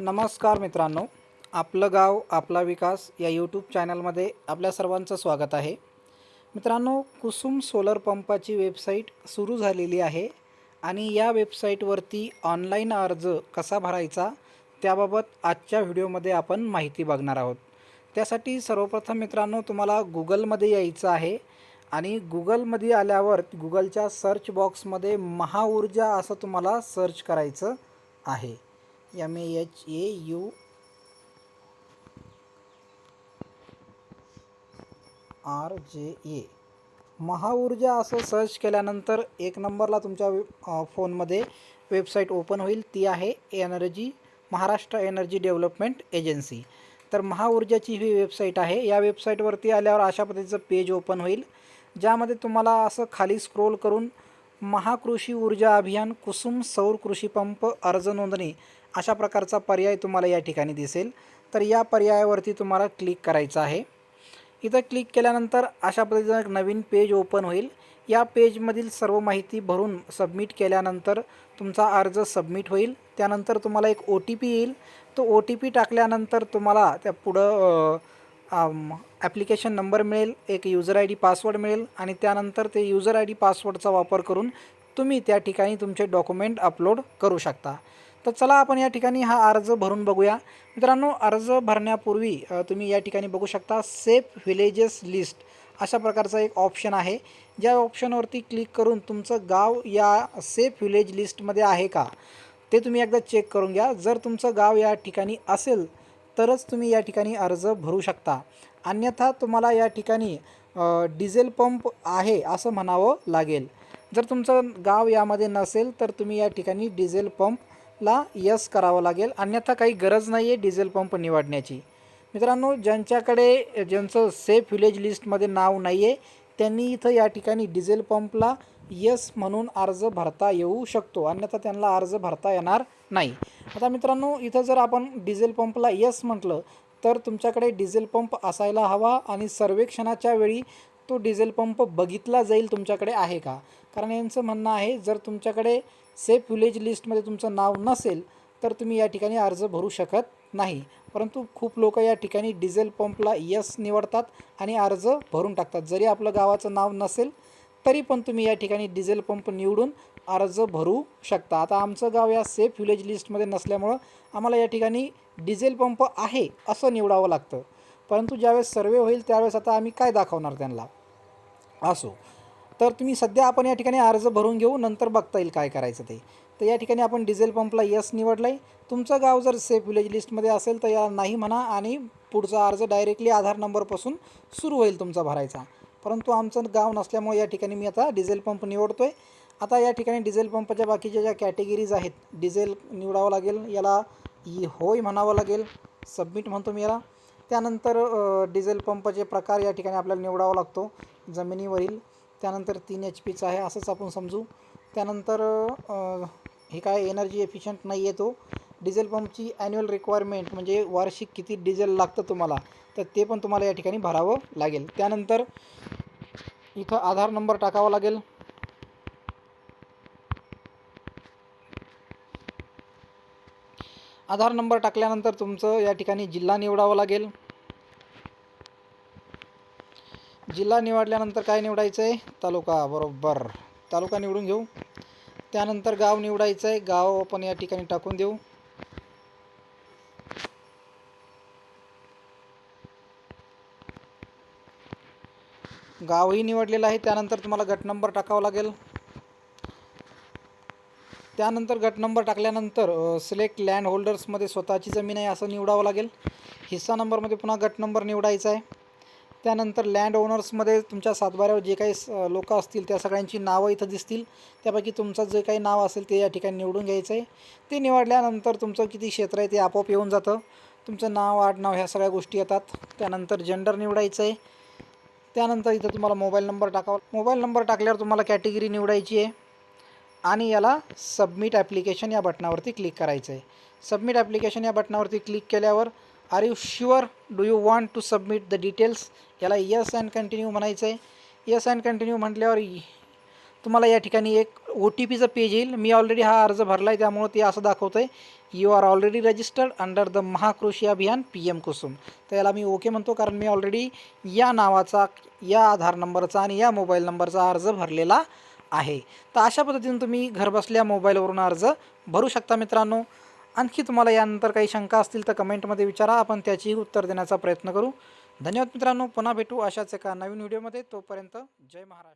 नमस्कार मित्रांनो आपलं गाव आपला विकास या यूट्यूब चॅनलमध्ये आपल्या सर्वांचं स्वागत आहे. मित्रांनो कुसुम सोलर पंपाची वेबसाईट सुरू झालेली आहे आणि या वेबसाईटवरती ऑनलाईन अर्ज कसा भरायचा त्याबाबत आजच्या व्हिडिओमध्ये आपण माहिती बघणार आहोत. त्यासाठी सर्वप्रथम मित्रांनो तुम्हाला गुगलमध्ये यायचं आहे आणि गुगलमध्ये आल्यावर गुगलच्या सर्च बॉक्समध्ये महाऊर्जा असं तुम्हाला सर्च करायचं आहे. M A H A U R J A Mahaurja असं सर्च केल्यानंतर एक नंबरला तुमच्या वे- फोनमध्ये वेबसाईट ओपन होईल. ती आहे energy Maharashtra energy development agency तर महाऊर्जाची ही वेबसाईट आहे. या वेबसाईटवरती आल्यावर अशा पद्धतीचं पेज ओपन होईल ज्यामध्ये तुम्हाला असं खाली स्क्रोल करून महाकृषी ऊर्जा अभियान कुसुम सौर कृषी पंप अर्ज नोंदणी अशा प्रकारचा पर्याय तुम्हाला या ठिकाणी दिसेल. तर या पर्यायावरती तुम्हाला क्लिक करायचं आहे. इथं क्लिक केल्यानंतर अशा पद्धतीनं एक नवीन पेज ओपन होईल. या पेजमधील सर्व माहिती भरून सबमिट केल्यानंतर तुमचा अर्ज सबमिट होईल. त्यानंतर तुम्हाला एक ओ टी पी येईल. तो ओ टी पी टाकल्यानंतर तुम्हाला त्या पुढं ॲप्लिकेशन नंबर मिळेल एक युजर आय डी पासवर्ड मिळेल आणि त्यानंतर ते युजर आय डी पासवर्डचा वापर करून तुम्ही त्या ठिकाणी तुमचे डॉक्युमेंट अपलोड करू शकता. तर चला आपण या ठिकाणी हा अर्ज भरून बघूया. मित्रांनो अर्ज भरण्यापूर्वी तुम्ही या ठिकाणी बघू शकता सेफ व्हिलेजेस लिस्ट अशा प्रकारचा एक ऑप्शन आहे. ज्या ऑप्शनवरती क्लिक करून तुमचं गाव या सेफ व्हिलेज लिस्टमध्ये आहे का ते तुम्ही एकदा चेक करून घ्या. जर तुमचं गाव या ठिकाणी असेल तरच तुम्ही या ठिकाणी अर्ज भरू शकता. अन्यथा तुम्हाला या ठिकाणी डिझेल पंप आहे असं म्हणावं लागेल. जर तुमचं गाव यामध्ये नसेल तर तुम्ही या ठिकाणी डिझेल पंप ला यस करावं लागेल. अन्यथा काही गरज नाही आहे डिझेल पंप निवडण्याची. मित्रांनो ज्यांच्याकडे ज्यांचं सेफ विलेज लिस्टमध्ये नाव नाही आहे त्यांनी इथं या ठिकाणी डिझेल पंपला यस म्हणून अर्ज भरता येऊ शकतो. अन्यथा त्यांना अर्ज भरता येणार नाही. आता मित्रांनो इथं जर आपण डिझेल पंपला यस म्हटलं तर तुमच्याकडे डिझेल पंप असायला हवा आणि सर्वेक्षणाच्या वेळी तो डिझेल पंप बघितला जाईल तुमच्याकडे आहे का? कारण यांचं म्हणणं आहे जर तुमच्याकडे सेफ विलेज लिस्टमध्ये तुमचं नाव नसेल तर तुम्ही या ठिकाणी अर्ज भरू शकत नाही. परंतु खूप लोक या ठिकाणी डिझेल पंपला यस निवडतात आणि अर्ज भरून टाकतात. जरी आपलं गावाचं नाव नसेल तरी पण तुम्ही या ठिकाणी डिझेल पंप निवडून अर्ज भरू शकता. आता आमचं गाव या सेफ विलेज लिस्टमध्ये नसल्यामुळं आम्हाला या ठिकाणी डिझेल पंप आहे असं निवडावं लागतं. परंतु ज्यावेळेस सर्वे होईल त्यावेळेस आता आम्ही काय दाखवणार त्यांना? असो. तर तुम्ही सध्या आपण या ठिकाणी अर्ज भरून घेऊ नंतर बघता येईल काय करायचं ते. तर या ठिकाणी आपण डिझेल पंपला यस निवडलं आहे तुमचं गाव जर सेफ विलेज लिस्टमध्ये असेल तर या नाही म्हणा आणि पुढचा अर्ज डायरेक्टली आधार नंबरपासून सुरू होईल तुमचा भरायचा. परंतु आमचं गाव नसल्यामुळे या ठिकाणी मी आता डिझेल पंप निवडतो आहे आता या ठिकाणी डिझेल पंपच्या बाकीच्या ज्या कॅटेगरीज आहेत डिझेल निवडावं लागेल याला होय म्हणावं लागेल. सबमिट म्हणतो मी याला. त्यानंतर डिझेल पंपचे प्रकार या ठिकाणी आपल्याला निवडावा लागतो. जमिनीवरील त्यानंतर तीन एच पीचा आहे असंच आपण समजू. त्यानंतर हे काय एनर्जी एफिशियंट नाही आहे तो. डिझेल पंपची ॲन्युअल रिक्वायरमेंट म्हणजे वार्षिक किती डिझेल लागतं तुम्हाला तर ते पण तुम्हाला या ठिकाणी भरावं लागेल. त्यानंतर इथं आधार नंबर टाकावा लागेल. आधार नंबर टाकल्यानंतर तुमचं या ठिकाणी जिल्हा निवडावं लागेल. जिल्हा निवडल्यानंतर काय निवडायचं आहे तालुका बरोबर. तालुका निवडून घेऊ. त्यानंतर गाव निवडायचं आहे गाव आपण या ठिकाणी टाकून देऊ. गावही निवडलेलं आहे. त्यानंतर तुम्हाला गट नंबर टाकावा लागेल. त्यानंतर गट नंबर टाकल्यानंतर सिलेक्ट लँड होल्डर्समध्ये स्वतःची जमीन आहे असं निवडावं लागेल. हिस्सा नंबरमध्ये पुन्हा गट नंबर निवडायचा आहे. त्यानंतर लँड ओनर्समध्ये तुमच्या सातबाऱ्यावर जे काही लोक असतील त्या सगळ्यांची नावं इथं दिसतील. त्यापैकी तुमचं जे काही नाव असेल ते या ठिकाणी निवडून घ्यायचं आहे. ते निवडल्यानंतर तुमचं किती क्षेत्र आहे ते आपोआप येऊन जातं. तुमचं नाव आडनाव ह्या सगळ्या गोष्टी येतात. त्यानंतर जेंडर निवडायचं आहे. त्यानंतर इथं तुम्हाला मोबाईल नंबर टाकावा. मोबाईल नंबर टाकल्यावर तुम्हाला कॅटेगरी निवडायची आहे. आणि याला सबमिट ॲप्लिकेशन या बटनावरती क्लिक करायचं आहे. सबमिट ॲप्लिकेशन या बटनावरती क्लिक केल्यावर are you sure do you want to submit the details याला यस अँड कंटिन्यू म्हणायचं आहे. यस अँड कंटिन्यू म्हटल्यावर तुम्हाला या ठिकाणी एक ओ टी पीचं पेज येईल. मी ऑलरेडी हा अर्ज भरला आहे त्यामुळं ते असं दाखवतं आहे you are already registered under the Mahakrushi Abhiyan P M Kusum तर याला मी ओके म्हणतो कारण मी ऑलरेडी या नावाचा या आधार नंबरचा आणि या मोबाईल नंबरचा अर्ज भरलेला आहे. तर अशा पद्धतीने तुम्ही घरबसल्या मोबाईलवरून अर्ज भरू शकता मित्रांनो. आणखी तुम्हाला यानंतर काही शंका असतील तर कमेंटमध्ये विचारा. आपण त्याचीही उत्तर देण्याचा प्रयत्न करू. धन्यवाद मित्रांनो. पुन्हा भेटू अशाच एका नवीन व्हिडिओमध्ये. तोपर्यंत जय महाराष्ट्र.